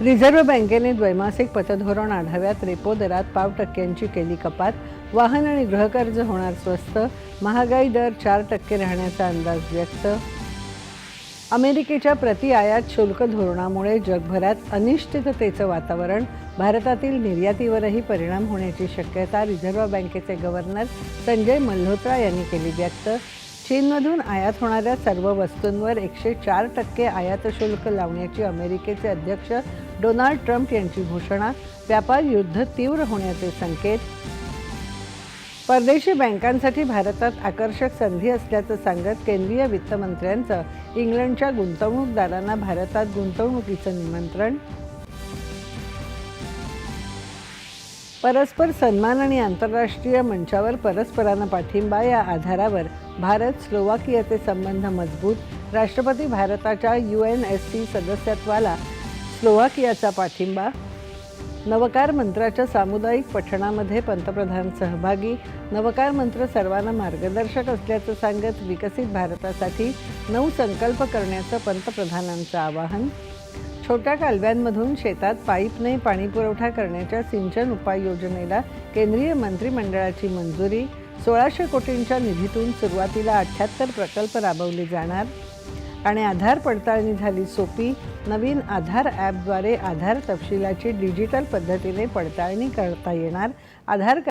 Reserve बँकेने द्वैमासिक पतधोरण आढाव्यात रेपो दरात पाव टक्क्यांची केली कपात. वाहन आणि गृहकर्ज होणार स्वस्त. महागाई दर चार टक्के राहण्याचा अंदाज व्यक्त. अमेरिकेच्या प्रति आयात शुल्क धोरणामुळे जगभरात अनिश्चिततेचं वातावरण भारतातील निर्यातीवरही परिणाम होण्याची शक्यता रिझर्व्ह बँकेचे गव्हर्नर संजय मल्होत्रा यांनी केली व्यक्त. चीनमधून आयात होणाऱ्या सर्व वस्तूंवर एकशे चार टक्के आयात शुल्क लावण्याची अमेरिकेचे अध्यक्ष डोनाल्ड ट्रम्प यांची घोषणा. व्यापार युद्ध तीव्र होण्याचे संकेत. परदेशी बँकांसाठी भारतात आकर्षक संधी असल्याचं सांगत केंद्रीय वित्तमंत्र्यांचं इंग्लंडच्या गुंतवणूकदारांना भारतात गुंतवणुकीचं निमंत्रण. परस्पर सन्मान आणि आंतरराष्ट्रीय मंचावर परस्परांना पाठिंबा या आधारावर भारत स्लोवाकियाचे संबंध मजबूत राष्ट्रपती भारताच्या यू एन एस सी सदस्यत्वाला स्लोवाकियाचा पाठिंबा नवकार मंत्राच्या सामुदायिक पठणामध्ये पंतप्रधान सहभागी नवकार मंत्र सर्वांना मार्गदर्शक असल्याचं सांगत विकसित भारतासाठी नऊ संकल्प करण्याचं पंतप्रधानांचं आवाहन छोट्या कालव्यांमधून शेतात पाईपने पाणीपुरवठा करण्याच्या सिंचन उपाययोजनेला केंद्रीय मंत्रिमंडळाची मंजुरी. सोळाशे कोटींच्या निधीतून सुरुवातीला अठ्ठ्याहत्तर प्रकल्प राबवले जाणार. आणि आधार पडताळणी झाली सोपी. नवीन आधार ॲपद्वारे आधार तपशिलाची डिजिटल पद्धतीने पडताळणी करता येणार. आधार